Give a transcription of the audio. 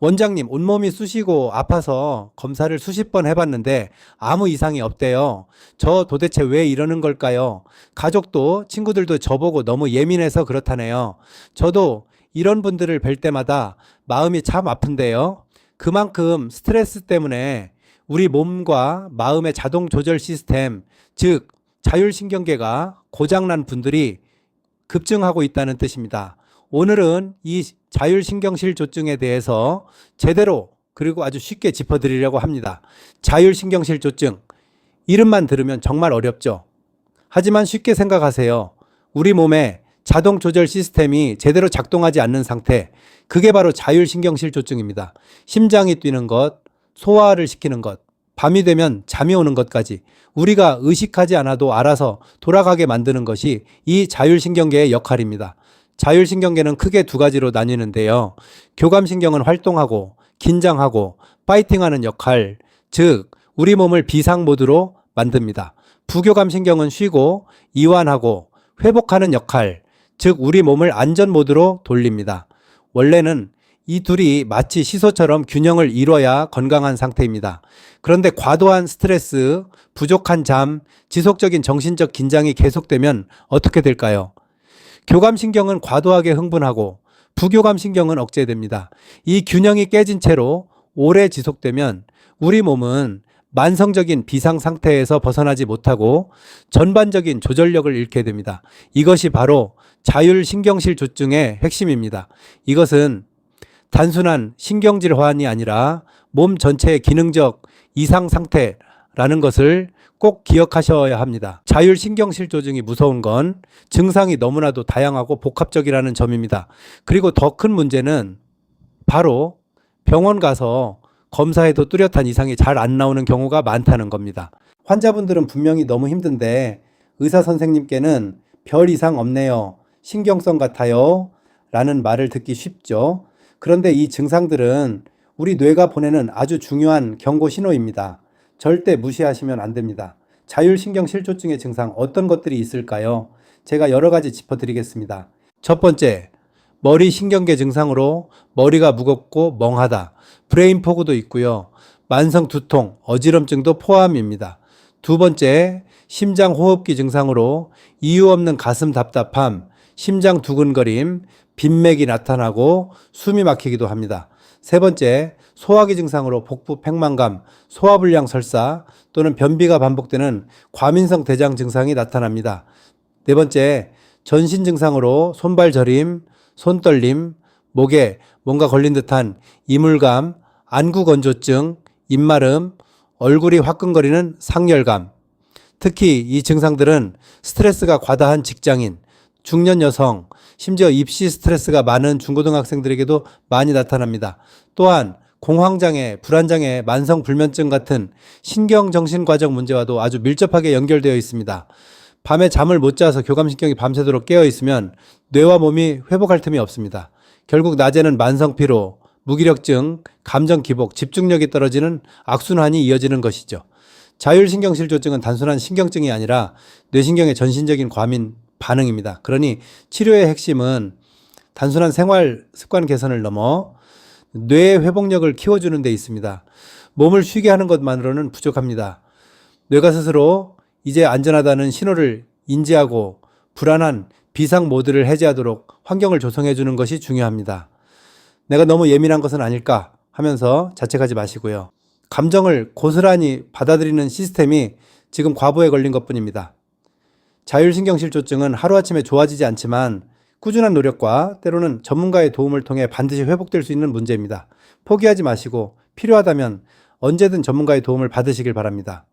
원장님, 온몸이 쑤시고 아파서 검사를 수십 번 해봤는데 아무 이상이 없대요. 저 도대체 왜 이러는 걸까요? 가족도 친구들도 저보고 너무 예민해서 그렇다네요. 저도 이런 분들을 뵐 때마다 마음이 참 아픈데요. 그만큼 스트레스 때문에 우리 몸과 마음의 자동 조절 시스템, 즉 자율신경계가 고장난 분들이 급증하고 있다는 뜻입니다. 오늘은 이 자율신경실 조증에 대해서 제대로 그리고 아주 쉽게 짚어드리려고 합니다. 자율신경실 조증. 이름만 들으면 정말 어렵죠. 하지만 쉽게 생각하세요. 우리 몸에 자동 조절 시스템이 제대로 작동하지 않는 상태. 그게 바로 자율신경실 조증입니다. 심장이 뛰는 것, 소화를 시키는 것, 밤이 되면 잠이 오는 것까지 우리가 의식하지 않아도 알아서 돌아가게 만드는 것이 이 자율신경계의 역할입니다. 자율신경계는 크게 두 가지로 나뉘는데요. 교감신경은 활동하고 긴장하고 파이팅하는 역할, 즉 우리 몸을 비상 모드로 만듭니다. 부교감 신경은 쉬고 이완하고 회복하는 역할, 즉 우리 몸을 안전 모드로 돌립니다. 원래는 이 둘이 마치 시소처럼 균형을 이뤄야 건강한 상태입니다. 그런데 과도한 스트레스, 부족한 잠, 지속적인 정신적 긴장이 계속되면 어떻게 될까요? 교감신경은 과도하게 흥분하고 부교감신경은 억제됩니다. 이 균형이 깨진 채로 오래 지속되면 우리 몸은 만성적인 비상 상태에서 벗어나지 못하고 전반적인 조절력을 잃게 됩니다. 이것이 바로 자율신경실 조증의 핵심입니다. 이것은 단순한 신경질 화환이 아니라 몸 전체의 기능적 이상 상태라는 것을 꼭 기억하셔야 합니다. 자율신경실 조증이 무서운 건 증상이 너무나도 다양하고 복합적이라는 점입니다. 그리고 더 큰 문제는 바로 병원 가서 검사해도 뚜렷한 이상이 잘 안 나오는 경우가 많다는 겁니다. 환자분들은 분명히 너무 힘든데 의사 선생님께는 별 이상 없네요. 신경성 같아요. 라는 말을 듣기 쉽죠. 그런데 이 증상들은 우리 뇌가 보내는 아주 중요한 경고 신호입니다. 절대 무시하시면 안 됩니다. 자율신경실조증의 증상 어떤 것들이 있을까요? 제가 여러 가지 짚어드리겠습니다. 첫 번째, 머리 신경계 증상으로 머리가 무겁고 멍하다. 브레인 포그도 있고요. 만성 두통, 어지럼증도 포함입니다. 두 번째, 심장 호흡기 증상으로 이유 없는 가슴 답답함, 심장 두근거림, 빈맥이 나타나고 숨이 막히기도 합니다. 세 번째, 소화기 증상으로 복부 팽만감, 소화불량 설사 또는 변비가 반복되는 과민성 대장 증상이 나타납니다. 네 번째, 전신 증상으로 손발 저림, 손떨림, 목에 뭔가 걸린 듯한 이물감, 안구 건조증, 입마름, 얼굴이 화끈거리는 상열감. 특히 이 증상들은 스트레스가 과다한 직장인, 중년 여성, 심지어 입시 스트레스가 많은 중고등학생들에게도 많이 나타납니다. 또한 공황장애, 불안장애, 만성불면증 같은 신경정신과적 문제와도 아주 밀접하게 연결되어 있습니다. 밤에 잠을 못 자서 교감신경이 밤새도록 깨어 있으면 뇌와 몸이 회복할 틈이 없습니다. 결국 낮에는 만성피로, 무기력증, 감정기복, 집중력이 떨어지는 악순환이 이어지는 것이죠. 자율신경실조증은 단순한 신경증이 아니라 뇌신경의 전신적인 과민 반응입니다. 그러니 치료의 핵심은 단순한 생활 습관 개선을 넘어 뇌 회복력을 키워주는 데 있습니다. 몸을 쉬게 하는 것만으로는 부족합니다. 뇌가 스스로 이제 안전하다는 신호를 인지하고 불안한 비상 모드를 해제하도록 환경을 조성해 주는 것이 중요합니다. 내가 너무 예민한 것은 아닐까 하면서 자책하지 마시고요. 감정을 고스란히 받아들이는 시스템이 지금 과부에 걸린 것 뿐입니다. 자율신경실조증은 하루아침에 좋아지지 않지만 꾸준한 노력과 때로는 전문가의 도움을 통해 반드시 회복될 수 있는 문제입니다. 포기하지 마시고 필요하다면 언제든 전문가의 도움을 받으시길 바랍니다.